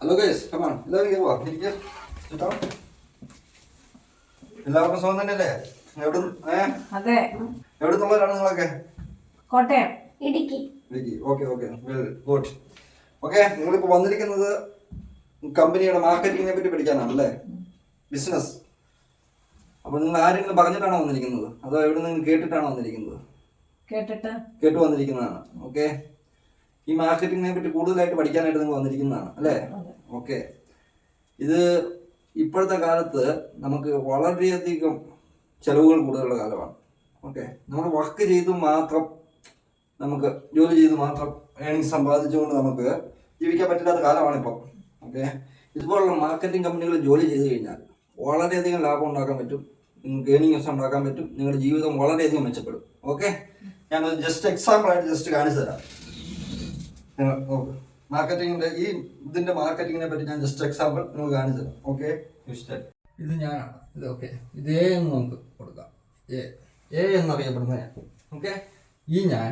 Hello guys come on എല്ലാവരും കയറുവാ ഇരിക്കുക ചുറ്റാ എല്ലാവർക്കും സുഖം തന്നെയല്ലേ? എവിടെ അതെ. എവിടെ നിന്നുള്ളവരാണ് നിങ്ങളൊക്കെ? Kottayam. Idukki. Idukki. Okay okay. Well good okay നിങ്ങളിപ്പോൾ വന്നിരിക്കുന്നത് കമ്പനിയുടെ മാർക്കറ്റിങ്ങിനെ പറ്റി പഠിക്കാനാണ് അല്ലേ? ബിസിനസ് അപ്പോൾ നിങ്ങൾ ആരെങ്കിലും പറഞ്ഞിട്ടാണോ വന്നിരിക്കുന്നത്? അതോ എവിടെ നിന്ന് കേട്ടിട്ടാണോ വന്നിരിക്കുന്നത്? കേട്ടിട്ട്. കേട്ട് വന്നിരിക്കുന്നതാണ്. ഓക്കെ ഈ മാർക്കറ്റിങ്ങിനെ പറ്റി കൂടുതലായിട്ട് പഠിക്കാനായിട്ട് നിങ്ങൾ വന്നിരിക്കുന്നതാണ് അല്ലേ. ഓക്കെ. ഇത് ഇപ്പോഴത്തെ കാലത്ത് നമുക്ക് വളരെയധികം ചിലവുകൾ കൂടുതലുള്ള കാലമാണ്. ഓക്കെ. നമ്മൾ വർക്ക് ചെയ്ത് മാത്രം നമുക്ക് ജോലി ചെയ്ത് മാത്രം ഏണിങ്സ് സമ്പാദിച്ചുകൊണ്ട് നമുക്ക് ജീവിക്കാൻ പറ്റില്ലാത്ത കാലമാണ് ഇപ്പം. ഓക്കെ. ഇതുപോലുള്ള മാർക്കറ്റിംഗ് കമ്പനികളിൽ ജോലി ചെയ്ത് കഴിഞ്ഞാൽ വളരെയധികം ലാഭം ഉണ്ടാക്കാൻ പറ്റും. നിങ്ങൾക്ക് ഏണിങ്സ് ഉണ്ടാക്കാൻ പറ്റും. നിങ്ങളുടെ ജീവിതം വളരെയധികം മെച്ചപ്പെടും. ഓക്കെ. ഞാനത് ജസ്റ്റ് എക്സാമ്പിൾ ആയിട്ട് ജസ്റ്റ് കാണിച്ചു തരാം. നോക്ക്. മാർക്കറ്റിങ്ങിന്റെ ഈ ഇതിന്റെ മാർക്കറ്റിങ്ങിനെ പറ്റി ഞാൻ ജസ്റ്റ് എക്സാമ്പിൾ നിങ്ങൾ കാണിച്ചു തരാം. ഓക്കെ ഇത് ഞാനാണ്. ഇത് ഓക്കെ ഇത് എ എന്ന് നമുക്ക് കൊടുക്കാം. എ എ എന്നറിയപ്പെടുന്ന ഞാൻ. ഓക്കെ ഈ ഞാൻ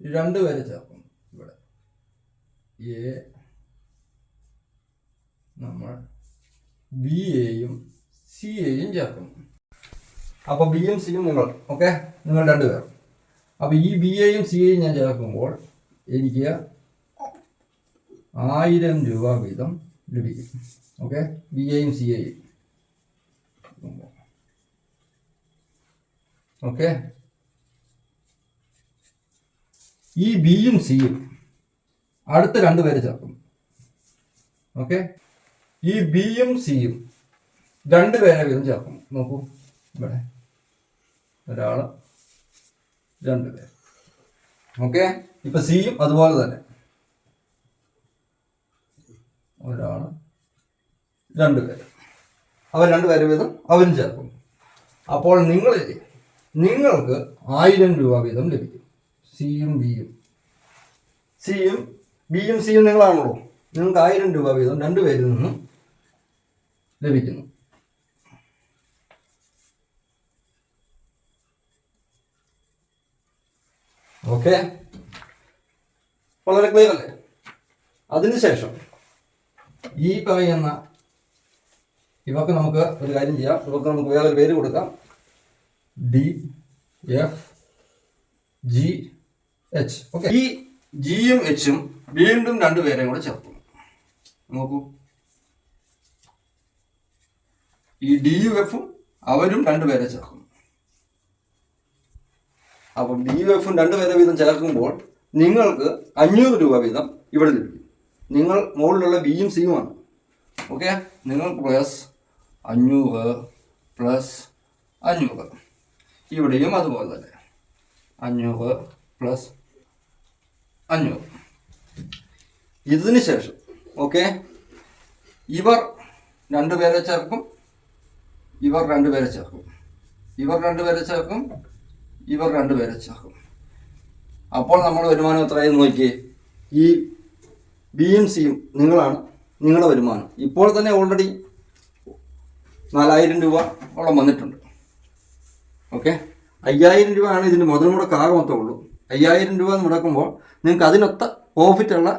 രണ്ട് പേരെ ചേർക്കും ഇവിടെ. എ നമ്മൾ ബി എയും സി എയും ചേർക്കും അപ്പോൾ ബിയും സിയും നിങ്ങൾ ഓക്കെ നിങ്ങൾ രണ്ടുപേർ അപ്പോൾ ഈ ബി എയും സി എയും ഞാൻ ചേർക്കുമ്പോൾ എനിക്ക് ആയിരം രൂപ വീതം ലഭിക്കും. ഓക്കെ ബി എയും സി എയും ഓക്കെ ഈ ബിയും സിയും അടുത്ത രണ്ട് പേര് ചേർക്കും. ഓക്കെ ഈ ബിയും സിയും രണ്ട് പേരെ വീതം ചേർക്കും. നോക്കൂ. ഇവിടെ ഒരാൾ രണ്ട് ഓക്കെ ഇപ്പൊ സിയും അതുപോലെ തന്നെ. ഒരാൾ രണ്ട് പേര്. അവർ രണ്ട് പേര് വീതം അവരും ചേർക്കും അപ്പോൾ നിങ്ങളിൽ നിങ്ങൾക്ക് ആയിരം രൂപ വീതം ലഭിക്കും. സിയും ബിയും സിയും ബിയും സിയും നിങ്ങളാണല്ലോ. നിങ്ങൾക്ക് ആയിരം രൂപ വീതം രണ്ട് പേരിൽ നിന്നും ലഭിക്കുന്നു. ഓക്കെ വളരെ ക്ലിയർ അല്ലേ? അതിനുശേഷം ഈ പറയുന്ന ഇവർക്ക് നമുക്ക് ഒരു കാര്യം ചെയ്യാം. ഇവക്ക് നമുക്ക് വേറൊരു പേര് കൊടുക്കാം. D F G H okay ഈ ജിയും എച്ചും വീണ്ടും രണ്ടുപേരെയും കൂടെ ചേർത്തു. നോക്കൂ. ഈ ഡി യു എഫും അവരും രണ്ടുപേരെ ചേർക്കും അപ്പം ഡി യു എഫും രണ്ടുപേരെ വീതം ചേർക്കുമ്പോൾ നിങ്ങൾക്ക് അഞ്ഞൂറ് രൂപ വീതം ഇവിടെ ലഭിക്കും. നിങ്ങൾ മുകളിലുള്ള ബിയും ആണ്. ഓക്കെ നിങ്ങൾ പ്ലസ് അഞ്ഞൂറ് പ്ലസ് അഞ്ഞൂറ്. ഇവിടെയും അതുപോലെ തന്നെ. അഞ്ഞൂറ് പ്ലസ് അഞ്ഞൂറ്. ഇതിന് ശേഷം ഓക്കെ ഇവർ രണ്ടുപേരെ ചേർക്കും. ഇവർ രണ്ടുപേരെ ചേർക്കും. ഇവർ രണ്ടുപേരെ ചേർക്കും. ഇവർ രണ്ടുപേരെ ചേർക്കും. അപ്പോൾ നമ്മൾ വരുമാനം എത്രയെന്ന് നോക്കി ഈ ബിയും സിയും നിങ്ങളാണ് നിങ്ങളുടെ വരുമാനം. ഇപ്പോൾ തന്നെ ഓൾറെഡി നാലായിരം രൂപ ഓളം വന്നിട്ടുണ്ട്. ഓക്കെ അയ്യായിരം രൂപയാണ് ഇതിന്റെ മുതൽ മുടക്ക് ആകെ മൊത്തം ഉള്ളൂ. അയ്യായിരം രൂപ മുടക്കുമ്പോൾ നിങ്ങൾക്ക് അതിനൊത്ത പ്രോഫിറ്റുള്ള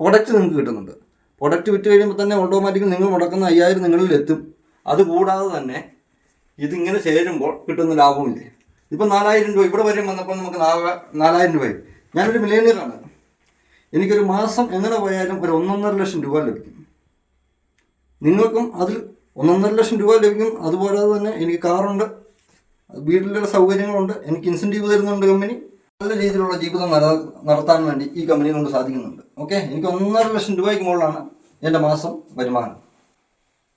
പ്രൊഡക്റ്റ് നിങ്ങൾക്ക് കിട്ടുന്നുണ്ട്. പ്രൊഡക്റ്റ് വിറ്റ് കഴിയുമ്പോൾ തന്നെ ഓട്ടോമാറ്റിക്കലി നിങ്ങൾ മുടക്കുന്ന അയ്യായിരം നിങ്ങളിൽ എത്തും. അതുകൂടാതെ തന്നെ ഇതിങ്ങനെ ചേരുമ്പോൾ കിട്ടുന്ന ലാഭമില്ലേ? ഇപ്പം നാലായിരം രൂപ ഇവിടെ വരെ വന്നപ്പോൾ നമുക്ക് നാല് നാലായിരം രൂപയായി. ഞാനൊരു മില്ലേനിയറാണ് എനിക്കൊരു മാസം എങ്ങനെ പോയാലും ഒരു ഒന്നൊന്നര ലക്ഷം രൂപ ലഭിക്കും. നിങ്ങൾക്കും അതിൽ ഒന്നൊന്നര ലക്ഷം രൂപ ലഭിക്കും. അതുപോലെ തന്നെ എനിക്ക് കാറുണ്ട് വീട്ടിലുള്ള സൗകര്യങ്ങളുണ്ട് എനിക്ക് ഇൻസെന്റീവ് തരുന്നുണ്ട് കമ്പനി നല്ല രീതിയിലുള്ള ജീവിതം നട- നടത്താൻ വേണ്ടി ഈ കമ്പനി കൊണ്ട് സാധിക്കുന്നുണ്ട്. ഓക്കെ എനിക്ക് ഒന്നര ലക്ഷം രൂപയ്ക്ക് മുകളിലാണ് എന്റെ മാസം വരുമാനം.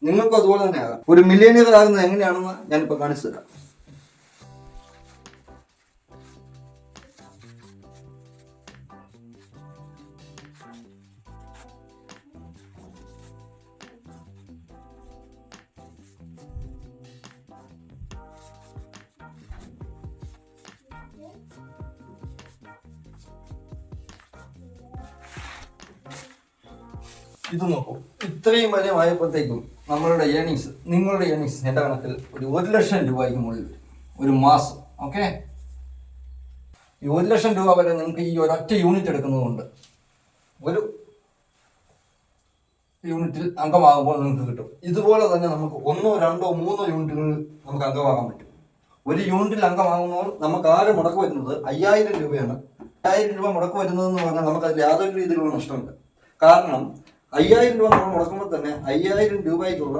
നിങ്ങൾക്കും അതുപോലെ തന്നെ ആകാം ഒരു മില്ലേനിയർ ആകുന്നത് എങ്ങനെയാണെന്ന് ഞാനിപ്പോൾ കാണിച്ചു തരാം ഇത് നോക്കൂ. ഇത്രയും വരെ ആയപ്പോഴത്തേക്കും നമ്മളുടെ ഏണിങ്സ് നിങ്ങളുടെ ഏണിങ്സ് എന്റെ കണക്കിൽ ഒരു ഒരു ലക്ഷം രൂപയ്ക്ക് മുകളിൽ വരും. ഒരു മാസം ഓക്കെ ഈ ഒരു ലക്ഷം രൂപ വരെ നിങ്ങൾക്ക് ഈ ഒരൊറ്റ യൂണിറ്റ് എടുക്കുന്നതുകൊണ്ട് ഒരു യൂണിറ്റിൽ അംഗമാകുമ്പോൾ നിങ്ങൾക്ക് കിട്ടും. ഇതുപോലെ തന്നെ നമുക്ക് ഒന്നോ രണ്ടോ മൂന്നോ യൂണിറ്റുകളിൽ നമുക്ക് അംഗമാകാൻ പറ്റും. ഒരു യൂണിറ്റിൽ അംഗമാകുമ്പോൾ നമുക്ക് ആകെ മുടക്ക് വരുന്നത് അയ്യായിരം രൂപയാണ്. അയ്യായിരം രൂപ മുടക്ക് വരുന്നതെന്ന് പറഞ്ഞാൽ നമുക്ക് അതിൽ യാതൊരു രീതിയിലുള്ള നഷ്ടമില്ല. കാരണം അയ്യായിരം രൂപ നമ്മൾ മുടക്കുമ്പോൾ തന്നെ അയ്യായിരം രൂപയ്ക്കുള്ള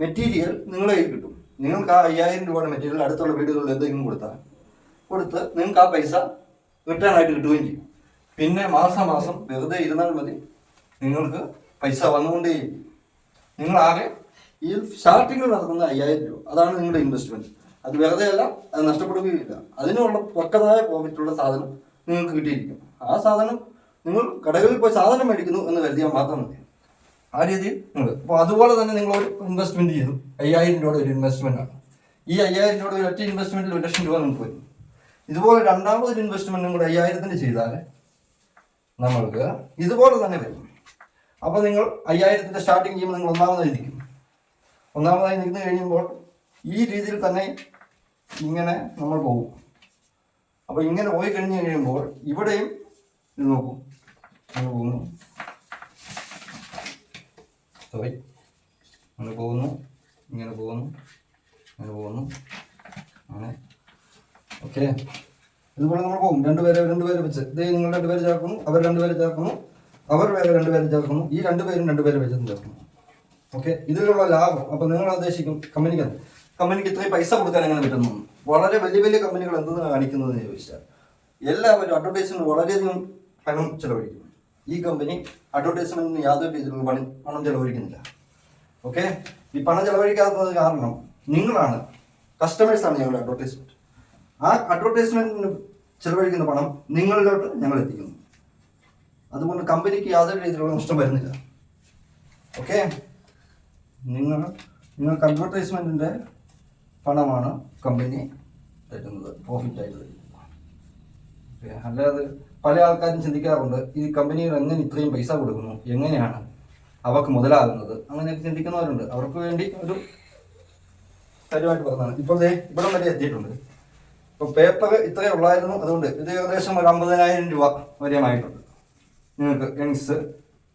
മെറ്റീരിയൽ നിങ്ങളെ കിട്ടും. നിങ്ങൾക്ക് ആ അയ്യായിരം രൂപയുടെ മെറ്റീരിയൽ അടുത്തുള്ള വീടുകളിൽ എന്തെങ്കിലും കൊടുത്താൽ കൊടുത്ത് നിങ്ങൾക്ക് ആ പൈസ റിട്ടേൺ ആയിട്ട് കിട്ടുകയും ചെയ്യും. പിന്നെ മാസം മാസം വെറുതെ ഇരുന്നാൽ മതി. നിങ്ങൾക്ക് പൈസ വന്നുകൊണ്ടേയിരിക്കും നിങ്ങൾ ആകെ ഈ സ്റ്റാർട്ടിങ്ങിൽ നടക്കുന്ന അയ്യായിരം രൂപ അതാണ് നിങ്ങളുടെ ഇൻവെസ്റ്റ്മെന്റ് അത് വെറുതെ അല്ല അത് നഷ്ടപ്പെടുകയില്ല അതിനുള്ള പക്കതായ പ്രോഫിറ്റുള്ള സാധനം നിങ്ങൾക്ക് കിട്ടിയിരിക്കും. ആ സാധനം നിങ്ങൾ കടകളിൽ പോയി സാധനം മേടിക്കുന്നു എന്ന് കരുതിയാൽ മാത്രം മതി. ആ രീതിയിൽ നിങ്ങൾ അപ്പോൾ അതുപോലെ തന്നെ നിങ്ങൾ ഒരു ഇൻവെസ്റ്റ്മെന്റ് ചെയ്തു. അയ്യായിരം രൂപയുടെ ഒരു ഇൻവെസ്റ്റ്മെന്റ് ആണ്. ഈ അയ്യായിരം രൂപയുടെ ഒരു ഒറ്റ ഇൻവെസ്റ്റ്മെന്റിൽ ഒരു ലക്ഷം രൂപ നിങ്ങൾക്ക് വരും. ഇതുപോലെ രണ്ടാമതൊരു ഇൻവെസ്റ്റ്മെന്റ് കൂടെ അയ്യായിരത്തിന് ചെയ്താൽ നമ്മൾക്ക് ഇതുപോലെ തന്നെ വരും. അപ്പോൾ നിങ്ങൾ അയ്യായിരത്തിന്റെ സ്റ്റാർട്ടിങ് ചെയ്യുമ്പോൾ നിങ്ങൾ ഒന്നാമതായി നിൽക്കും. ഒന്നാമതായി നിന്ന് കഴിയുമ്പോൾ ഈ രീതിയിൽ തന്നെ ഇങ്ങനെ നമ്മൾ പോകും. അപ്പോൾ ഇങ്ങനെ പോയി കഴിഞ്ഞ് കഴിയുമ്പോൾ ഇവിടെയും ഇത് നോക്കും. നമ്മൾ പോകുന്നു. സോറി അങ്ങനെ പോകുന്നു ഇങ്ങനെ പോകുന്നു അങ്ങനെ പോകുന്നു. അങ്ങനെ. ഓക്കെ ഇതുപോലെ നമ്മൾ പോകും. രണ്ടുപേരെ രണ്ടുപേരെ വെച്ച്. ഇതേ നിങ്ങൾ രണ്ടുപേരെ ചേർക്കുന്നു അവർ രണ്ടുപേരെ ചേർക്കുന്നു അവർ വേറെ രണ്ടുപേരെ ചേർക്കുന്നു. ഈ രണ്ടുപേരും രണ്ടുപേരെ വെച്ച് ചേർക്കുന്നു. ഓക്കെ ഇതിലുള്ള ലാഭം അപ്പം നിങ്ങൾ ഉദ്ദേശിക്കും കമ്പനിക്ക് കമ്പനിക്ക് ഇത്രയും പൈസ കൊടുക്കാൻ എങ്ങനെ പറ്റുന്നു? വളരെ വലിയ വലിയ കമ്പനികൾ എന്തെന്ന് കാണിക്കുന്നതെന്ന് ചോദിച്ചാൽ എല്ലാവരും അഡ്വർടൈസ്മെന്റ് വളരെയധികം പണം ചെലവഴിക്കും ഈ കമ്പനി അഡ്വർടൈസ്മെന്റിന് യാതൊരു രീതിയിലുള്ള പണം പണം ചെലവഴിക്കുന്നില്ല. ഓക്കെ ഈ പണം ചെലവഴിക്കാത്തത് കാരണം നിങ്ങളാണ് കസ്റ്റമേഴ്സാണ് ഞങ്ങളുടെ അഡ്വർടൈസ്മെന്റ് ആ അഡ്വർടൈസ്മെന്റിന് ചെലവഴിക്കുന്ന പണം നിങ്ങളിലോട്ട് ഞങ്ങൾ എത്തിക്കുന്നു. അതുകൊണ്ട് കമ്പനിക്ക് യാതൊരു രീതിയിലുള്ള നഷ്ടം വരുന്നില്ല. ഓക്കെ നിങ്ങൾ നിങ്ങൾക്ക് അഡ്വർടൈസ്മെന്റിന്റെ പണമാണ് കമ്പനി തരുന്നത് പ്രോഫിറ്റ് ആയിട്ട് തരുന്നത്. അല്ലാതെ പല ആൾക്കാരും ചിന്തിക്കാറുണ്ട് ഈ കമ്പനികൾ എങ്ങനെ ഇത്രയും പൈസ കൊടുക്കുന്നു എങ്ങനെയാണ് അവർക്ക് മുതലാകുന്നത്? അങ്ങനെയൊക്കെ ചിന്തിക്കുന്നവരുണ്ട്. അവർക്ക് വേണ്ടി ഒരു കാര്യമായിട്ട് പറഞ്ഞതാണ്. ഇപ്പോൾ ഇവിടെ വരെ എത്തിയിട്ടുണ്ട്. ഇപ്പോൾ പേപ്പർ ഇത്രയേ ഉള്ളായിരുന്നു. അതുകൊണ്ട് ഇത് ഏകദേശം ഒരു അമ്പതിനായിരം രൂപ വരെയുമായിട്ടുണ്ട്. നിങ്ങൾക്ക് യങ്സ്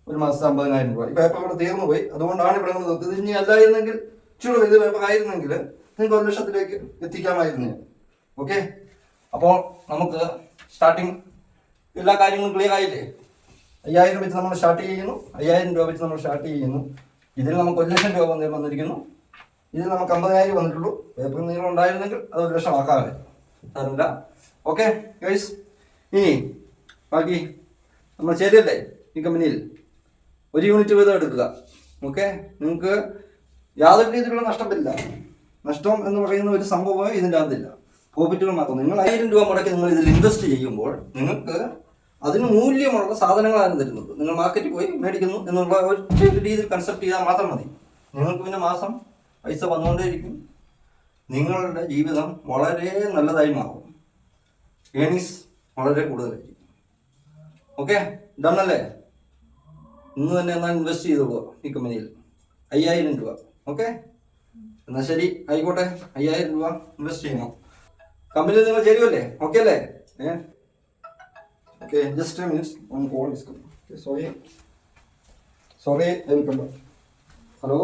ഒരു മാസത്തെ അമ്പതിനായിരം രൂപ. ഈ പേപ്പർ ഇവിടെ തീർന്നു പോയി. അതുകൊണ്ടാണ് ഇവിടെ നിർത്തിയത് ഇനി അല്ലായിരുന്നെങ്കിൽ ചൂട് ഇത് പേപ്പർ ആയിരുന്നെങ്കിൽ നിങ്ങൾക്ക് ഒരു ലക്ഷത്തിലേക്ക് എത്തിക്കാമായിരുന്നു ഓക്കെ അപ്പോൾ നമുക്ക് സ്റ്റാർട്ടിങ് എല്ലാ കാര്യങ്ങളും ക്ലിയർ ആയില്ലേ? അയ്യായിരം വെച്ച് നമ്മൾ സ്റ്റാർട്ട് ചെയ്യുന്നു. അയ്യായിരം രൂപ വെച്ച് നമ്മൾ സ്റ്റാർട്ട് ചെയ്യുന്നു. ഇതിൽ നമുക്ക് ഒരു ലക്ഷം രൂപ വന്ന് വന്നിരിക്കുന്നു. ഇതിൽ നമുക്ക് അമ്പതിനായിരം വന്നിട്ടുള്ളൂ. പേപ്പർ നിങ്ങൾ ഉണ്ടായിരുന്നെങ്കിൽ അത് ഒരു ലക്ഷം ആക്കാതെ. സാറില്ല ഓക്കെ ഗൈസ് ഇനി ബാക്കി നമ്മൾ ശരിയല്ലേ ഈ കമ്പനിയിൽ ഒരു യൂണിറ്റ് വീതം എടുക്കുക. ഓക്കെ നിങ്ങൾക്ക് യാതൊരു രീതിയിലുള്ള നഷ്ടമില്ല. നഷ്ടം എന്ന് പറയുന്ന ഒരു സംഭവമേ ഇതിന്റെ അകത്തില്ല. പ്രോഫിറ്റുകൾ മാത്രം. നിങ്ങൾ ആയിരം രൂപ മുടക്കി നിങ്ങൾ ഇതിൽ ഇൻവെസ്റ്റ് ചെയ്യുമ്പോൾ നിങ്ങൾക്ക് അതിന് മൂല്യമുള്ള സാധനങ്ങളാണ് തരുന്നത്. നിങ്ങൾ മാർക്കറ്റിൽ പോയി മേടിക്കുന്നു എന്നുള്ള ഒറ്റ രീതിയിൽ കൺസെപ്റ്റ് ചെയ്താൽ മാത്രം മതി. നിങ്ങൾക്ക് പിന്നെ മാസം പൈസ വന്നുകൊണ്ടേയിരിക്കും. നിങ്ങളുടെ ജീവിതം വളരെ നല്ലതായി മാറും. ഏണിങ്സ് വളരെ കൂടുതലായിരിക്കും. ഓക്കെ ഡണ്ണല്ലേ ഇന്ന് തന്നെ എന്നാൽ ഇൻവെസ്റ്റ് ചെയ്തോളൂ ഈ കമ്പനിയിൽ അയ്യായിരം രൂപ. ഓക്കെ എന്നാൽ ശരി. ആയിക്കോട്ടെ. അയ്യായിരം രൂപ ഇൻവെസ്റ്റ് ചെയ്യണം. കമ്പനിയിൽ നിങ്ങൾ ചേരുമല്ലേ ഓക്കെ അല്ലേ? ഏ okay just minutes on call is sorry sorry hello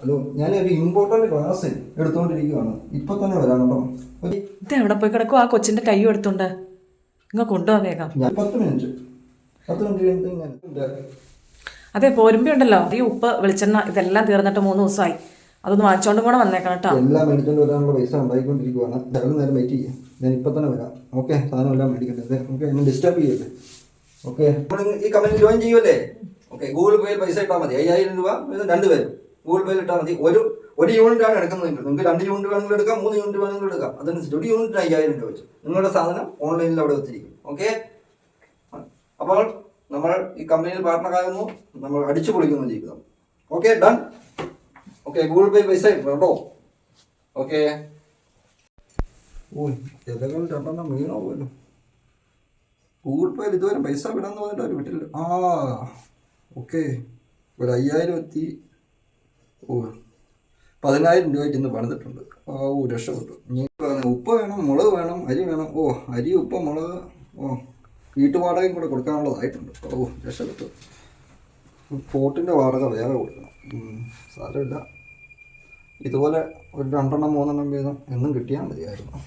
hello ഞാൻ ഒരു ഇമ്പോർട്ടന്റ് ക്ലാസ് എടുത്തുകൊണ്ടിരിക്കുകയാണ് ഇപ്പൊ തന്നെ വരാം കേട്ടോ. ഇത് എവിടെ പോയി കിടക്കും ആ കൊച്ചിന്റെ കൈ എടുത്തുണ്ട്. ഇങ്ങ കൊണ്ടുപോവാ വേഗം. ഞാൻ പത്ത് മിനിറ്റ് പത്ത് മിനിറ്റ് കഴിഞ്ഞിട്ട് ഞാൻ ഉണ്ട്. അതെ പോരുമ്പി ഉണ്ടല്ലോ. ഈ ഉപ്പ് വെളിച്ചെണ്ണ ഇതെല്ലാം തീർന്നിട്ട് മൂന്ന് ദിവസമായി. അതൊന്ന് വാങ്ങിച്ചോണ്ടും കൂടെ വന്നേക്കണം കേട്ടോ. എല്ലാം മേടിച്ചുകൊണ്ട് വരാനുള്ള പൈസ ഉണ്ടായിക്കൊണ്ടിരിക്കുവാണ്. ചില നേരം വെയിറ്റ് ചെയ്യാം. ഞാൻ ഇപ്പം തന്നെ വരാം. ഓക്കെ സാധനം എല്ലാം മേടിക്കട്ടെ. ഓക്കെ എന്നെ ഡിസ്റ്റർബ് ചെയ്യല്ലേ? ഓക്കെ. ഈ കമ്പനി ജോയിൻ ചെയ്യുമല്ലേ ഓക്കെ ഗൂഗിൾ പേയിൽ പൈസ ഇട്ടാൽ മതി. അയ്യായിരം രൂപ രണ്ട് രണ്ടുപേരും ഗൂഗിൾ പേയിൽ ഇട്ടാൽ മതി. ഒരു ഒരു ആണ് എടുക്കുന്നത് നിങ്ങൾക്ക് രണ്ട് യൂണിറ്റ് വേണമെങ്കിൽ എടുക്കാം മൂന്ന് യൂണിറ്റ് വേണമെങ്കിൽ എടുക്കാം. അതനുസരിച്ച് ഒരു യൂണിറ്റിന് അയ്യായിരം രൂപ വെച്ച്. നിങ്ങളുടെ സാധനം ഓൺലൈനിൽ അവിടെ വെച്ചിരിക്കും. ഓക്കെ? അപ്പോൾ നമ്മൾ ഈ കമ്പനിയിൽ പാർട്ട്ണറാകുന്നു നമ്മൾ അടിച്ചു പൊളിക്കുന്നു ജീവിതം. Okay done okay Google pay പൈസ കേട്ടോ. ഓക്കെ. ഓ ഇലകൾ രണ്ടെണ്ണം വീണോ പോലും ഗൂഗിൾ പേയിൽ ഇതുവരെ പൈസ വിടാന്ന് പറഞ്ഞിട്ട് അവർ വിട്ടില്ല. ആ ഓക്കെ ഒരു അയ്യായിരം എത്തി ഓ പതിനായിരം രൂപയ്ക്ക് ഇന്ന് പണിതിട്ടുണ്ട്. ആ ഓ രക്ഷപ്പെട്ടു. ഇനി ഉപ്പ് വേണം മുളക് വേണം അരി വേണം. ഓ അരി ഉപ്പ് മുളക് ഓ വീട്ടുവാടകയും കൂടെ കൊടുക്കാനുള്ളതായിട്ടുണ്ട്. ഓ രക്ഷപ്പെട്ടു. പോട്ടിന്റെ വാടക വേറെ കൊടുക്കണം. സാരമില്ല. ഇതുപോലെ ഒരു രണ്ടെണ്ണം മൂന്നെണ്ണം വീതം എന്നും കിട്ടിയാൽ മതിയായിരുന്നു.